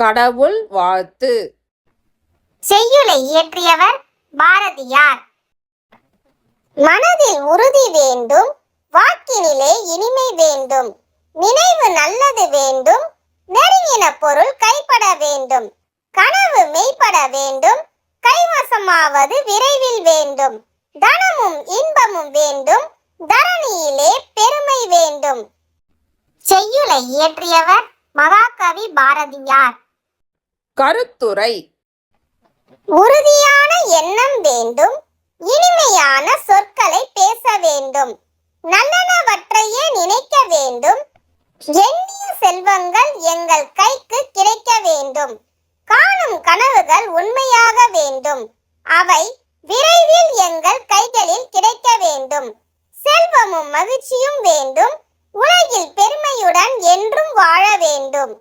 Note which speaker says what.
Speaker 1: கடவுள் வாழ்த்து.
Speaker 2: செய்யுளை இயற்றியவர் பாரதியார். மனதில் உறுதி வேண்டும் வாக்கினிலே இனிமை வேண்டும் நினைவு நல்லது வேண்டும் நெருங்கின பொருள் கைப்பட வேண்டும் கனவு மெய்ப்பட வேண்டும் கைவசமாவது விரைவில் வேண்டும் தனமும் இன்பமும் வேண்டும் தரணியிலே பெருமை வேண்டும். செய்யுளை இயற்றியவர் மகாகவி பாரதியார்.
Speaker 1: கருத்துரை.
Speaker 2: உறுதியான எண்ணம் வேண்டும் இனிமையான சொற்களை பேச வேண்டும் நல்லனவற்றையே நினைக்க வேண்டும் எண்ணிய செல்வங்கள் எங்கள் கைக்கு கிடைக்க வேண்டும் காணும் கனவுகள் உண்மையாக வேண்டும் அவை விரைவில் எங்கள் கைகளில் கிடைக்க வேண்டும் செல்வமும் மகிழ்ச்சியும் வேண்டும் உலகில் பெருமையுடன் என்றும் வாழ வேண்டும்.